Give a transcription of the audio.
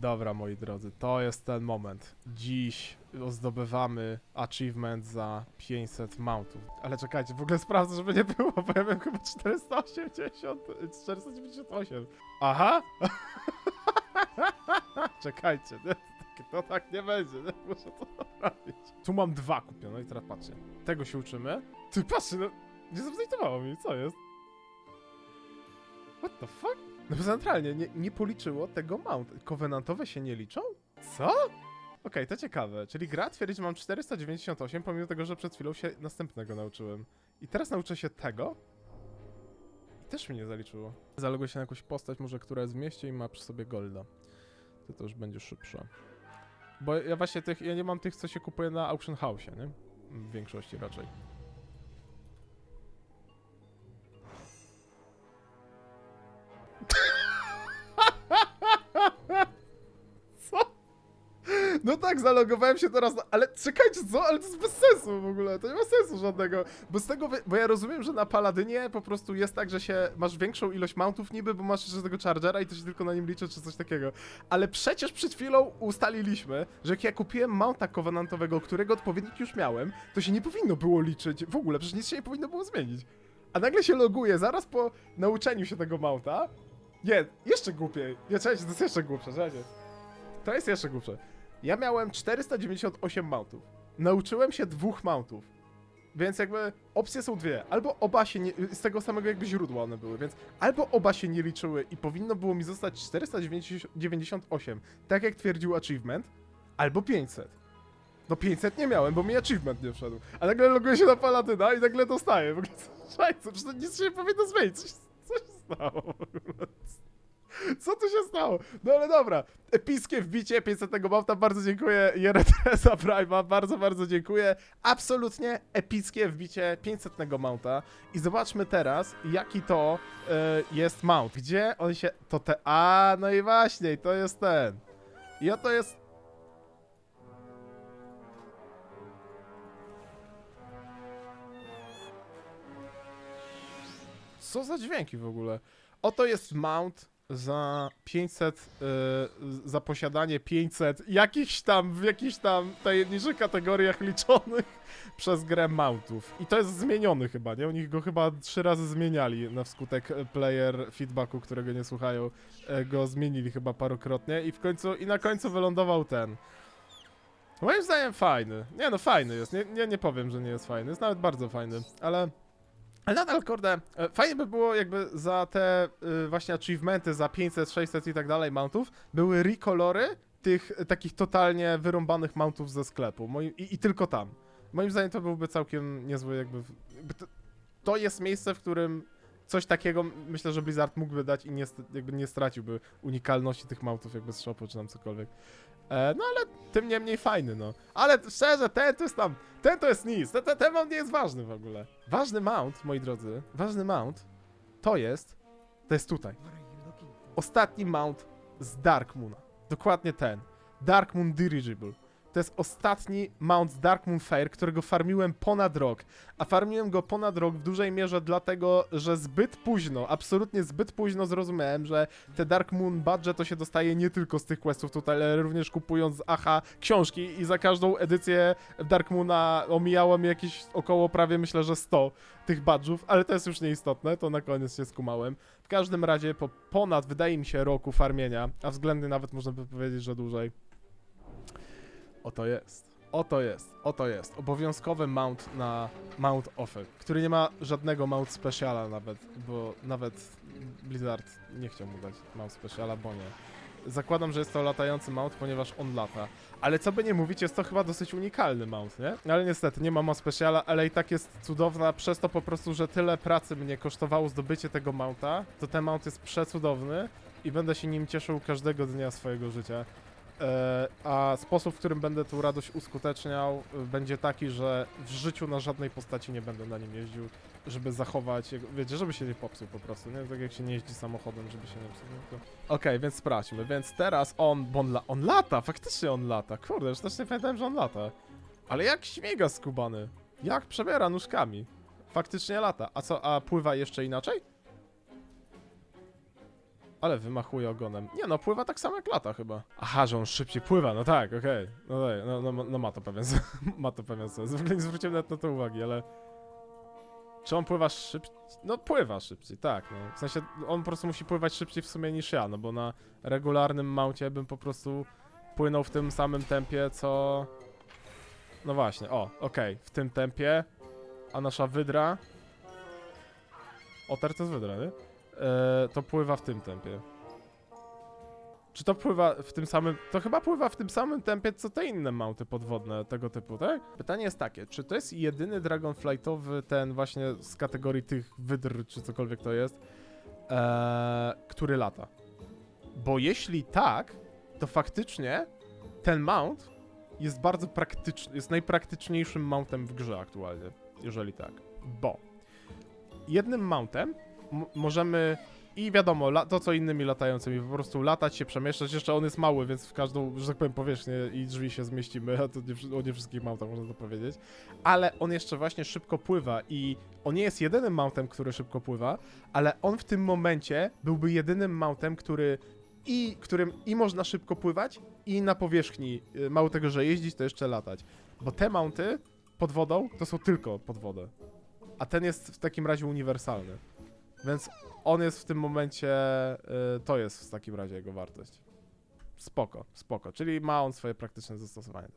Dobra, moi drodzy, to jest ten moment. Dziś zdobywamy achievement za 500 mountów. Ale czekajcie, w ogóle sprawdzę, żeby nie było, bo ja miałem chyba 480, 498. Aha! czekajcie, nie? To tak nie będzie, nie? Muszę to naprawić. Tu mam dwa kupione i teraz patrzcie. Tego się uczymy. Ty patrzcie, no nie zupdate'owało mi, co jest? What the fuck? No centralnie nie, nie policzyło tego mount. Covenantowe się nie liczą? Co? Okej, to ciekawe. Czyli gra twierdzi, że mam 498, pomimo tego, że przed chwilą się następnego nauczyłem. I teraz nauczę się tego. I też mi nie zaliczyło. Zaloguję się na jakąś postać, może która jest w mieście i ma przy sobie golda. To to już będzie szybsze. Bo ja właśnie tych, ja nie mam tych, co się kupuje na auction house, nie? W większości raczej. No tak, zalogowałem się teraz, na... ale czekajcie, co? Ale to jest bez sensu w ogóle, to nie ma sensu żadnego. Bo z tego, bo ja rozumiem, że na Paladynie po prostu jest tak, że się masz większą ilość mountów niby, bo masz jeszcze tego Chargera i to się tylko na nim liczy, czy coś takiego. Ale przecież przed chwilą ustaliliśmy, że jak ja kupiłem mounta covenantowego, którego odpowiednik już miałem, to się nie powinno było liczyć w ogóle, przecież nic się nie powinno było zmienić. A nagle się loguje zaraz po nauczeniu się tego mounta. Nie, jeszcze głupiej. Nie, czekajcie, to jest jeszcze głupsze, czekajcie. To jest jeszcze głupsze. Ja miałem 498 mountów. Nauczyłem się dwóch mountów. Więc jakby opcje są dwie. Albo oba się nie, z tego samego jakby źródła one były, więc albo oba się nie liczyły i powinno było mi zostać 498, tak jak twierdził achievement, albo 500. No 500 nie miałem, bo mi achievement nie wszedł. A nagle loguję się na Paladyna i nagle dostaję. W ogóle przecież to nic się nie powinno zmienić. Coś, co się stało? Co tu się stało? No ale dobra. Epickie wbicie 500 bałta. Bardzo dziękuję za Prime'a. Bardzo, bardzo dziękuję. Absolutnie epickie wbicie 500 mounta. I zobaczmy teraz, jaki to e, jest mount. Gdzie on się... To te... A, no i właśnie, to jest ten. I oto jest... Co za dźwięki w ogóle? Oto jest mount za 500, y, za posiadanie 500 jakichś tam, w jakichś tam tajemniczych kategoriach liczonych przez grę mountów. I to jest zmieniony chyba, nie? Oni go chyba trzy razy zmieniali na wskutek e, player feedbacku, którego nie słuchają. e, Go zmienili chyba parokrotnie i w końcu, i na końcu wylądował ten. Moim zdaniem fajny. Nie no, fajny jest. Nie, nie, nie powiem, że nie jest fajny. Jest nawet bardzo fajny, ale... Ale nadal, kurde, e, fajnie by było jakby za te y, właśnie achievementy, za 500, 600 i tak dalej mountów, były rekolory tych e, takich totalnie wyrąbanych mountów ze sklepu. I, I tylko tam. Moim zdaniem to byłby całkiem niezły jakby... jakby to, to jest miejsce, w którym coś takiego myślę, że Blizzard mógłby dać i nie, jakby nie straciłby unikalności tych mountów jakby z shopu czy tam cokolwiek. E, no ale tym niemniej fajny, no. Ale szczerze, ten to jest tam, ten to jest nic, ten, ten, ten mount nie jest ważny w ogóle. Ważny mount, moi drodzy, ważny mount to jest, to jest tutaj. Ostatni mount z Dark. Dokładnie ten. Dark Moon Dirigible. To jest ostatni mount Dark Moon Fair, którego farmiłem ponad rok. A farmiłem go ponad rok w dużej mierze dlatego, że zbyt późno, absolutnie zbyt późno zrozumiałem, że te Dark Moon budget to się dostaje nie tylko z tych questów tutaj, ale również kupując z AHA książki i za każdą edycję Dark Moona jakieś około prawie myślę, że 100 tych badżów, ale to jest już nieistotne, to na koniec się skumałem. W każdym razie po ponad, wydaje mi się, roku farmienia, a względnie nawet można by powiedzieć, że dłużej. Oto jest. Oto jest, oto jest. Obowiązkowy mount na Mount Offer, który nie ma żadnego mount speciala nawet, bo nawet Blizzard nie chciał mu dać mount speciala, bo nie. Zakładam, że jest to latający mount, ponieważ on lata. Ale co by nie mówić, jest to chyba dosyć unikalny mount, nie? Ale niestety, nie ma mount speciala, ale i tak jest cudowna, przez to po prostu, że tyle pracy mnie kosztowało zdobycie tego mounta, to ten mount jest przecudowny i będę się nim cieszył każdego dnia swojego życia. E, a sposób, w którym będę tą radość uskuteczniał, y, będzie taki, że w życiu na żadnej postaci nie będę na nim jeździł, żeby zachować, jego, wiecie, żeby się nie popsuł po prostu, nie? Tak jak się nie jeździ samochodem, żeby się nie psuł. nie? To- Okej, więc sprawdźmy, więc teraz on, bo on, la, on lata, faktycznie on lata, kurde, już też nie pamiętałem, że on lata. Ale jak śmiga skubany, jak przebiera nóżkami, faktycznie lata. A co, a pływa jeszcze inaczej? Ale wymachuje ogonem. Nie no, pływa tak samo jak lata chyba. Aha, że on szybciej pływa, no tak, okej. No, tak, no, no, no ma to pewien sens. ma to pewien sens. W ogóle nie zwróciłem nawet na to uwagi, ale... Czy on pływa szybciej? No pływa szybciej, tak. No. W sensie on po prostu musi pływać szybciej w sumie niż ja, no bo na regularnym maucie bym po prostu płynął w tym samym tempie, co... No właśnie, o, okej, w tym tempie, a nasza wydra... Oter to jest wydra, nie? E, to pływa w tym tempie. Czy to pływa w tym samym. To chyba pływa w tym samym tempie, co te inne mauty podwodne tego typu, tak? Pytanie jest takie: czy to jest jedyny Dragonflightowy ten właśnie z kategorii tych wydr, czy cokolwiek to jest, e, który lata? Bo jeśli tak, to faktycznie ten mount jest bardzo praktyczny, jest najpraktyczniejszym mountem w grze aktualnie, jeżeli tak. Bo jednym mountem możemy i wiadomo, to co innymi latającymi, po prostu latać się, przemieszczać. Jeszcze on jest mały, więc w każdą, że tak powiem, powierzchnię i drzwi się zmieścimy, a to nie, o nie wszystkich mountach można to powiedzieć. Ale on jeszcze właśnie szybko pływa i on nie jest jedynym mountem, który szybko pływa, ale on w tym momencie byłby jedynym mountem, który i którym i można szybko pływać, i na powierzchni, y, mało tego, że jeździć, to jeszcze latać. Bo te mounty pod wodą to są tylko pod wodę. A ten jest w takim razie uniwersalny. Więc on jest w tym momencie, y, to jest w takim razie jego wartość. Spoko, spoko. Czyli ma on swoje praktyczne zastosowanie też.